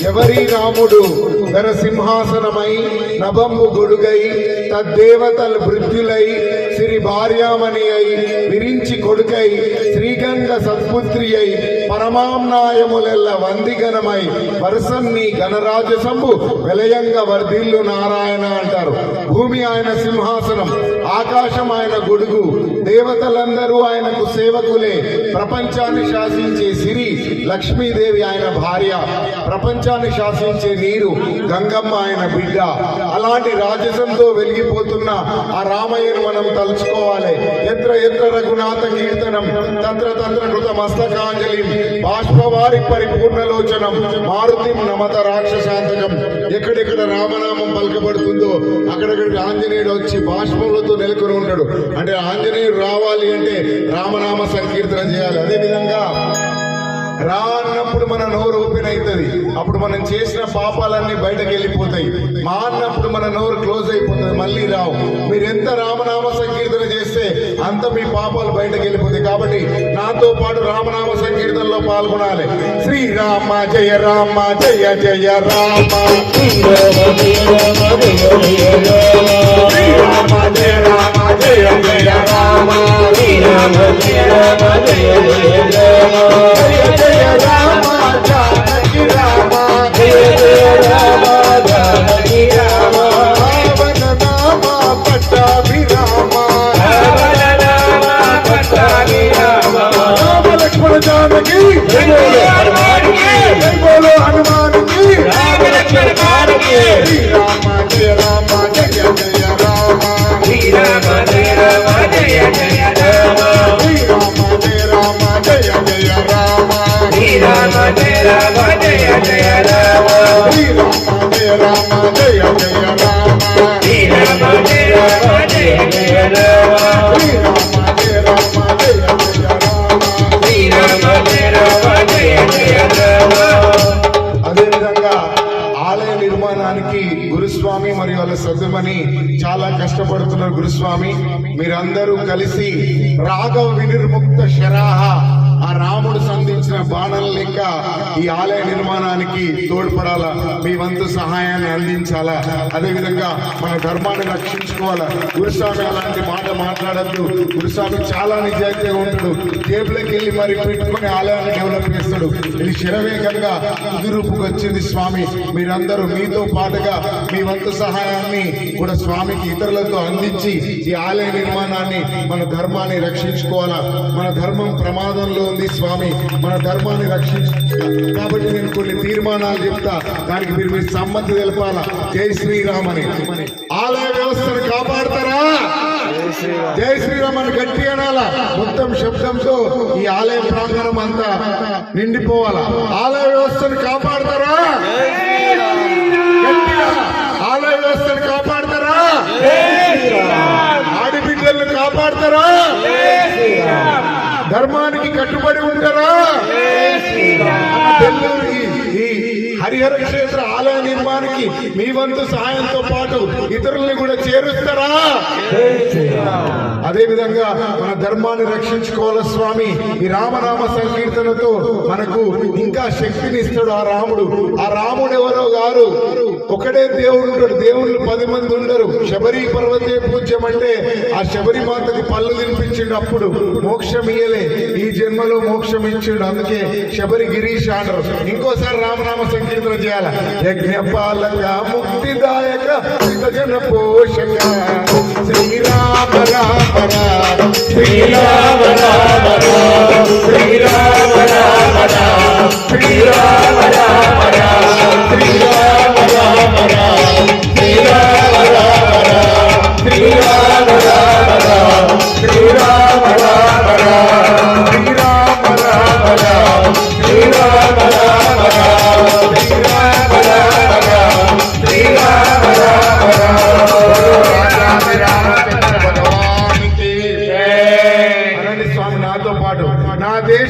ఎవరి రాముడు? నరసింహాసనమై నభంబు గొడుగై తద్దేవతలు వృద్ధులై సిరి భార్యామణి అయి విరించి కొడుకై శ్రీగంగ సత్పుత్రి అయి పరమాంనాయములెల్ల వందిగనమై గణరాజ గణరాజసంబు వెలయంగ వర్ధిల్లు నారాయణ అంటారు. భూమి ఆయన సింహాసనం ఆకాశం ఆయన గొడుగు దేవతలందరూ ఆయనకు సేవకులే. ప్రపంచాన్ని శాసించే సిరి లక్ష్మీదేవి ఆయన భార్య. ప్రపంచాన్ని శాసించే నీరు గంగమ్మ ఆయన బిడ్డ. అలాంటి రాజసంతో వెలిగిపోతున్న ఆ రామయ్యను మనం తలుచుకోవాలి. ఎత్ర ఎత్ర రఘునాథ కీర్తనం తంత్ర తంత్ర కృత మస్తకాంజలి బాష్పవారి పరిపూర్ణలోచనం మారుతి నమత రాక్షసాంతకం. ఎక్కడెక్కడ రామనామం పలకబడుతుందో అక్కడక్కడ ఆంజనేయుడు వచ్చి బాష్పములతో నెలకొని ఉంటాడు. అంటే ఆంజనేయుడు రావాలి అంటే రామనామ సంకీర్తన చేయాలి. అదే విధంగా రా అన్నప్పుడు మన నోరు ఓపెన్ అవుతుంది. అప్పుడు మనం చేసిన పాపాలన్నీ బయటకు వెళ్ళిపోతాయి. మా అన్నప్పుడు మన నోరు క్లోజ్ అయిపోతుంది. మళ్ళీ రావు. మీరు ఎంత రామనామ సంకీర్తన చేస్తే అంత మీ పాపాలు బయటకు వెళ్ళిపోతాయి. కాబట్టి నాతో పాటు రామనామ సంకీర్తనలో పాల్గొనాలి. శ్రీరామ జయ రామ జయ జయ రామ. జయ రామ జయ జయ రామ. జయ జయ గురుస్వామి మరియు వాళ్ళ సద్దుమని చాలా కష్టపడుతున్నారు గురుస్వామి. మీరందరూ కలిసి రాఘవ వినిర్ముక్త శరాహ రాముడు సంధించిన బాణం లెక్క ఈ ఆలయ నిర్మాణానికి తోడ్పడాలా? మీ వంతు సహాయాన్ని అందించాలా? అదేవిధంగా మన ధర్మాన్ని రక్షించుకోవాలా? గురుస్వామి అలాంటి మాట మాట్లాడద్దు. గురుస్వామి చాలా నిజాయితీగా ఉంటాడు. జేబులోకి వెళ్ళి మరి పెట్టుకుని ఆలయాన్ని డెవలప్ చేస్తాడు. ఇది శరవేగంగా కుదురుపుకు వచ్చింది స్వామి. మీరందరూ మీతో పాటుగా మీ వంతు సహాయాన్ని కూడా స్వామికి ఇతరులతో అందించి ఈ ఆలయ నిర్మాణాన్ని మన ధర్మాన్ని రక్షించుకోవాలా? మన ధర్మం ప్రమాదంలో ఉంది. స్వామి. మన ధర్మాన్ని రక్షించు కాబట్టి నేను కొన్ని తీర్మానాలు చెప్తా. దానికి మీరు మీ సమ్మతి తెలపాలా? జై శ్రీరామ్ అని ఆలయ వ్యవస్థను కాపాడతారా? జై శ్రీరామ్ అని గట్టి అనాలా? మొత్తం శబ్దంతో ఈ ఆలయ ప్రాంగణం అంతా నిండిపోవాలా? ఆలయ వ్యవస్థను కాపాడతారా? ఆలయ వ్యవస్థను కాపాడతారా? ఆడబిడ్డలను కాపాడతారా? ధర్మాన్ని ಹರಿಹರ ಕ್ಷೇತ್ರ నిర్మాణానికి మీ వంతు సహాయంతో పాటు ఇతరుల్ని కూడా చేరుస్తారా? అదే విధంగా మన ధర్మాన్ని రక్షించుకోవాలి స్వామి? ఈ రామనామ సంకీర్తనతో మనకు ఇంకా శక్తిని ఇస్తాడు ఆ రాముడు. ఆ రాముడు ఎవరో గారు ఒకడే దేవుడు ఉంటాడు. దేవుళ్ళు పది మంది ఉండరు. శబరి పర్వతే పూజ్యం అంటే ఆ శబరి మాతకి పళ్ళు తినిపించిండు అప్పుడు. మోక్షం ఇయ్యలే. ఈ జన్మలో మోక్షం ఇచ్చిండు. అందుకే శబరి గిరీష్ అంటారు ఇంకోసారి రామనామ సంకీర్తన చేయాలి? పుణ్యపాలక ముక్తిదాయక విభజన పోషక. శ్రీరామ రామ రామ శ్రీరామ రామ శ్రీరామ రామ శ్రీరామ రామ శ్రీరామ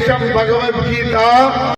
भगवत गीता